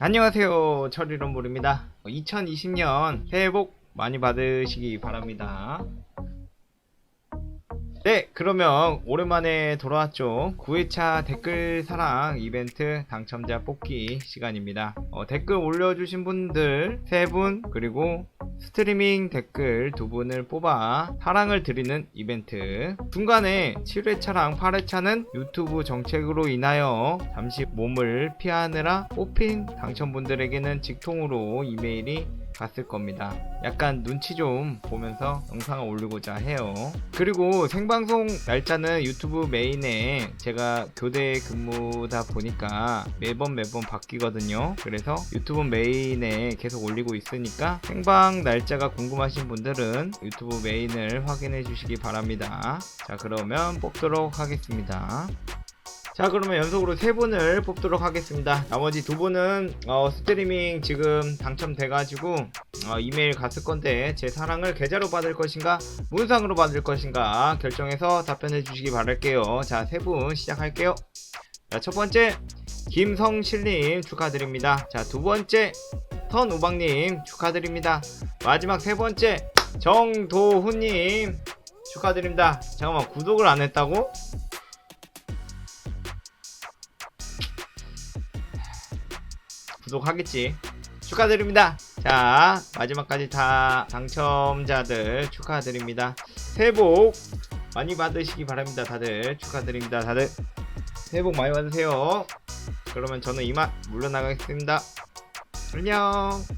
안녕하세요. 철이런물입니다. 2020년 새해 복 많이 받으시기 바랍니다. 네, 그러면 오랜만에 돌아왔죠. 9회차 댓글 사랑 이벤트 당첨자 뽑기 시간입니다. 어, 댓글 올려주신 분들 3분, 그리고 스트리밍 댓글 두 분을 뽑아 사랑을 드리는 이벤트. 중간에 7회차랑 8회차는 유튜브 정책으로 인하여 잠시 몸을 피하느라 뽑힌 당첨분들에게는 직통으로 이메일이 갔을 겁니다. 약간 눈치 좀 보면서 영상을 올리고자 해요. 그리고 생방송 날짜는 유튜브 메인에 제가 교대 근무다 보니까 매번 매번 바뀌거든요. 그래서 유튜브 메인에 계속 올리고 있으니까 생방 날짜가 궁금하신 분들은 유튜브 메인을 확인해 주시기 바랍니다. 자, 그러면 뽑도록 하겠습니다. 자 그러면 연속으로 세 분을 뽑도록 하겠습니다. 나머지 두 분은 어, 스트리밍 지금 당첨돼가지고 어, 이메일 갔을 건데 제 사랑을 계좌로 받을 것인가 문상으로 받을 것인가 결정해서 답변해 주시기 바랄게요. 자 세 분 시작할게요. 자 첫 번째 김성실님 축하드립니다. 자 두 번째 선우방님 축하드립니다. 마지막 세 번째 정도훈님 축하드립니다. 잠깐만 구독을 안 했다고? 구독하겠지. 축하드립니다. 자, 마지막까지 다 당첨자들 축하드립니다. 새해 복 많이 받으시기 바랍니다. 다들 축하드립니다. 다들 새해 복 많이 받으세요. 그러면 저는 이만 물러나가겠습니다. 안녕.